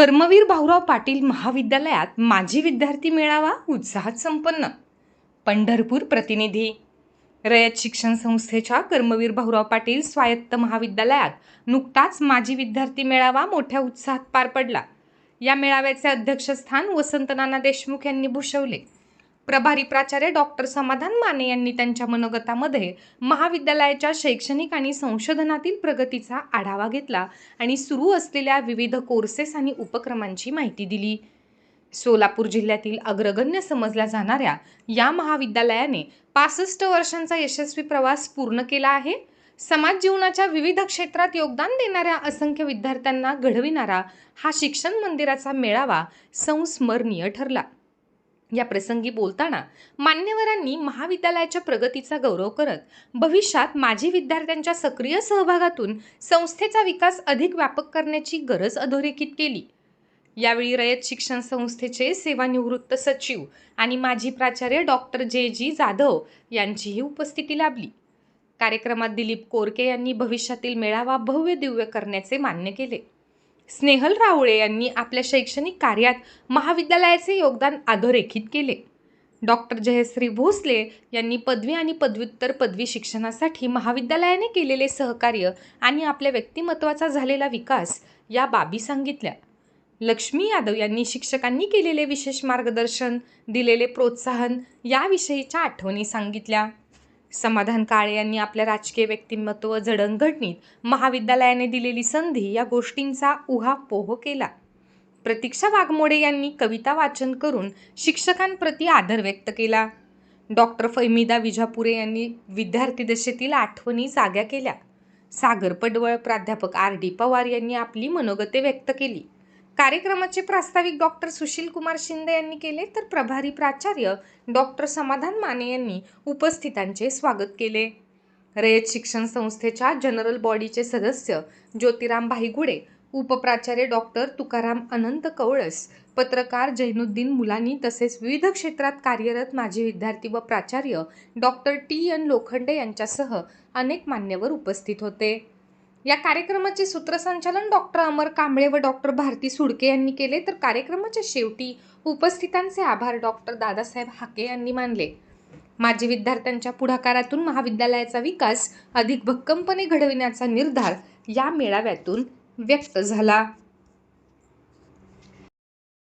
कर्मवीर भाऊराव पाटील महाविद्यालयात माजी विद्यार्थी मेळावा उत्साहात संपन्न. पंढरपूर प्रतिनिधी. रयत शिक्षण संस्थेच्या कर्मवीर भाऊराव पाटील स्वायत्त महाविद्यालयात नुकताच माजी विद्यार्थी मेळावा मोठ्या उत्साहात पार पडला. या मेळाव्याचे अध्यक्षस्थान वसंत नाना देशमुख यांनी भूषवले. प्रभारी प्राचार्य डॉक्टर समाधान माने यांनी त्यांच्या मनोगतामध्ये महाविद्यालयाच्या शैक्षणिक आणि संशोधनातील प्रगतीचा आढावा घेतला आणि सुरू असलेल्या विविध कोर्सेस आणि उपक्रमांची माहिती दिली. सोलापूर जिल्ह्यातील अग्रगण्य समजल्या जाणाऱ्या या महाविद्यालयाने पासष्ट वर्षांचा यशस्वी प्रवास पूर्ण केला आहे. समाज जीवनाच्या विविध क्षेत्रात योगदान देणाऱ्या असंख्य विद्यार्थ्यांना घडविणारा हा शिक्षण मंदिराचा मेळावा संस्मरणीय ठरला. या प्रसंगी बोलताना मान्यवरांनी महाविद्यालयाच्या प्रगतीचा गौरव करत भविष्यात माजी विद्यार्थ्यांच्या सक्रिय सहभागातून संस्थेचा विकास अधिक व्यापक करण्याची गरज अधोरेखित केली. यावेळी रयत शिक्षण संस्थेचे सेवानिवृत्त सचिव आणि माजी प्राचार्य डॉक्टर जे जी जाधव यांचीही उपस्थिती लाभली. कार्यक्रमात दिलीप कोरके यांनी भविष्यातील मेळावा भव्य दिव्य करण्याचे मान्य केले. स्नेहल रावळे यांनी आपल्या शैक्षणिक कार्यात महाविद्यालयाचे योगदान अधोरेखित केले. डॉक्टर जयश्री भोसले यांनी पदवी आणि पदव्युत्तर पदवी शिक्षणासाठी महाविद्यालयाने केलेले सहकार्य आणि आपल्या व्यक्तिमत्वाचा झालेला विकास या बाबी सांगितल्या. लक्ष्मी यादव यांनी शिक्षकांनी केलेले विशेष मार्गदर्शन दिलेले प्रोत्साहन याविषयीच्या आठवणी सांगितल्या. समाधान काळे यांनी आपल्या राजकीय व्यक्तिमत्व जडणघडणीत महाविद्यालयाने दिलेली संधी या गोष्टींचा उहापोह केला. प्रतीक्षा वाघमोडे यांनी कविता वाचन करून शिक्षकांप्रती आदर व्यक्त केला. डॉक्टर फैमिदा विजापुरे यांनी विद्यार्थी दशेतील आठवणी जाग्या केल्या. सागर पडवळ प्राध्यापक आर डी पवार यांनी आपली मनोगते व्यक्त केली. कार्यक्रमाचे प्रास्ताविक डॉक्टर सुशील कुमार शिंदे यांनी केले तर प्रभारी प्राचार्य डॉक्टर समाधान माने यांनी उपस्थितांचे स्वागत केले. रयत शिक्षण संस्थेच्या जनरल बॉडीचे सदस्य ज्योतिराम भाईगुडे उपप्राचार्य डॉक्टर तुकाराम अनंत कवळस पत्रकार जैनुद्दीन मुलानी तसेच विविध क्षेत्रात कार्यरत माजी विद्यार्थी व प्राचार्य डॉक्टर टी एन लोखंडे यांच्यासह अनेक मान्यवर उपस्थित होते. या कार्यक्रमाचे सूत्रसंचालन डॉक्टर अमर कांबळे व डॉक्टर भारती सुडके यांनी केले. तर कार्यक्रमाच्या शेवटी उपस्थितांचे आभार डॉक्टर दादासाहेब हाके यांनी मानले. माजी विद्यार्थ्यांच्या पुढाकारातून महाविद्यालयाचा विकास अधिक भक्कमपणे घडविण्याचा निर्धार या मेळाव्यातून व्यक्त झाला.